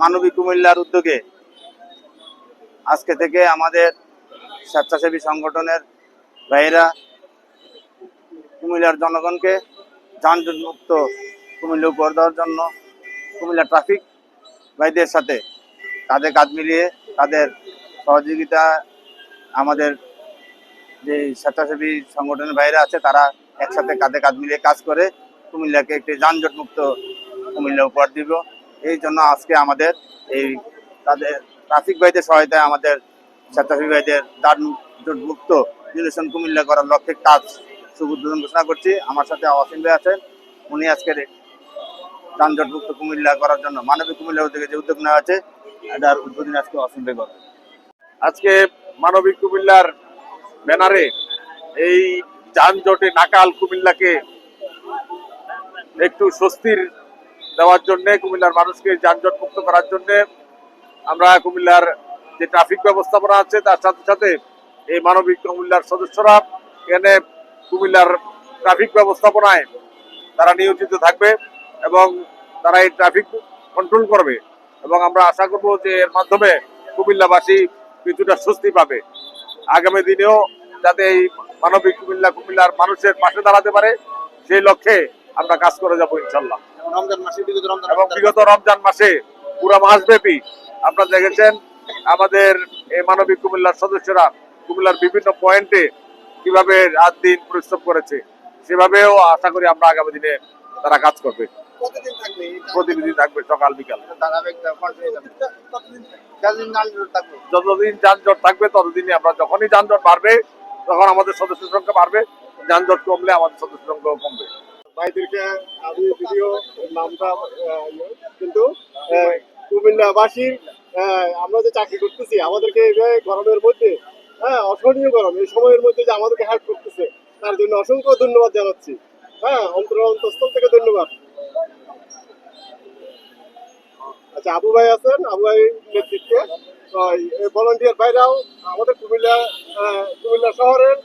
মানবিক কুমিল্লার উদ্যোগে আজকে থেকে আমাদের স্বেচ্ছাসেবী সংগঠনের ভাইয়েরা কুমিল্লার জনগণকে যানজট মুক্ত কুমিল্লা উপহার দেওয়ার জন্য কুমিল্লা ট্রাফিক ভাইদের সাথে কাঁধে কাঁধ মিলিয়ে তাদের সহযোগিতা, আমাদের যে স্বেচ্ছাসেবী সংগঠনের বাইরে আছে, তারা একসাথে কাঁধে কাঁধ মিলিয়ে কাজ করে কুমিল্লাকে একটি যানজট মুক্ত কুমিল্লা উপহার দিব। এই জন্য আজকে আমাদের এই তাদের ট্রাফিক ভাইদের সহায়তায় আমাদের স্বেচ্ছাসেবী ভাইদের যানজট মুক্ত রিলেশন কুমিল্লা করার লক্ষ্যে কাজ শুভ উদ্বোধন ঘোষণা করছি। আমার সাথে অসীম ভাই আছেন। উনি আজকের যানজট মুক্ত কুমিল্লা করার জন্য, মানবিক কুমিল্লা উদ্যোগে যে উদ্যোগ নেওয়া আছে এটার উদ্বোধন আজকে অসীম ভাই করবে আজকে মানবিক কুমিল্লার ব্যানারে এই যানজটে নাকাল কুমিল্লাকে একটু স্বস্তির দেওয়ার জন্য, কুমিল্লার মানুষকে যানজট মুক্ত করার জন্য আমরা কুমিল্লার যে ট্রাফিক ব্যবস্থাপনা আছে, তার সাথে সাথে এই মানবিক কুমিল্লার সদস্যরা এখানে কুমিল্লার ট্রাফিক ব্যবস্থাপনায় তারা নিয়োজিত থাকবে এবং তারা এই ট্রাফিক কন্ট্রোল করবে। এবং আমরা আশা করব যে এর মাধ্যমে কুমিল্লাবাসী কিছুটা স্বস্তি পাবে। আগামী দিনেও যাতে এই মানবিক কুমিল্লা কুমিল্লার মানুষের পাশে দাঁড়াতে পারে, সেই লক্ষ্যে আমরা কাজ করে যাব ইনশাল্লাহ। রমজান মাসে বিগত রমজান এবং বিগত রমজান মাসে পুরো মাস ব্যাপী আপনারা দেখেছেন আমাদের এই মানবিক কুমিল্লার সদস্যরা কুমিল্লার বিভিন্ন পয়েন্টে কীভাবে রাত দিন পরিশ্রম করেছে সেভাবেও আশা করি আমরা আগামী দিনে তারা কাজ করবে। প্রতিনিধি থাকবে সকাল বিকাল। ধারাবাহিক যানজট থাকবে। যতদিন যানজট থাকবে ততদিনই আমরা যখনই যানজট বাড়বে তখন আমাদের সদস্য সংখ্যা বাড়বে যানজট কমলে আমাদের সদস্য সংখ্যাও কমবে। ভাইদেরকে আমি ভিডিও নামটা কিন্তু কুমিল্লাবাসীর আমরা যে চাকরি করতেছি, আমাদেরকে এই যে গরমের মধ্যে হ্যাঁ অসহনীয় গরম, এই সময়ের মধ্যে যে আমাদেরকে হেল্প করতেছে, তার জন্য অসংখ্য ধন্যবাদ জানাচ্ছি। হ্যাঁ অন্তর অন্তঃস্থল থেকে ধন্যবাদ। আচ্ছা আবু ভাই আছেন? আবু ভাই নেতৃত্বে। ভলান্টিয়ার ভাইরাও আমাদের কুমিল্লা কুমিল্লা শহরের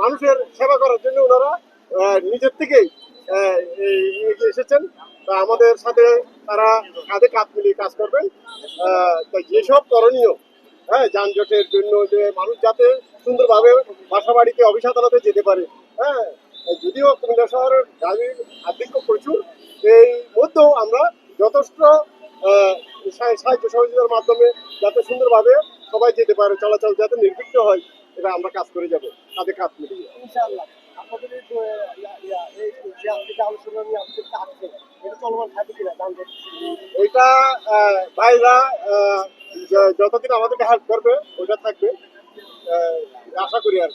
মানুষের সেবা করার জন্য ওনারা নিজের থেকেই এসেছেন। আমাদের সাথে তারা কাঁধে কাঁধ মিলিয়ে কাজ করবেন। তাই যেসব করণীয় হ্যাঁ যানজটের জন্য যে মানুষ যাতে সুন্দরভাবে বাসা বাড়িতে অফিস আদালতে যেতে পারে হ্যাঁ যদিও কুমিল্লা শহরের গাড়ির আধিক্য প্রচুর, এই মধ্যেও আমরা যথেষ্ট সাহায্য সহযোগিতার মাধ্যমে যাতে সুন্দরভাবে সবাই যেতে পারে, চলাচল যাতে নির্বিঘ্ন হয়, এটা আমরা কাজ করে যাব, কাঁধে কাজ মিলিয়ে। ইনশাআল্লাহ। ওইটা ভাইরা যতদিন আমাদেরকে হেল্প করবে ওইটা থাকবে। আশা করি আর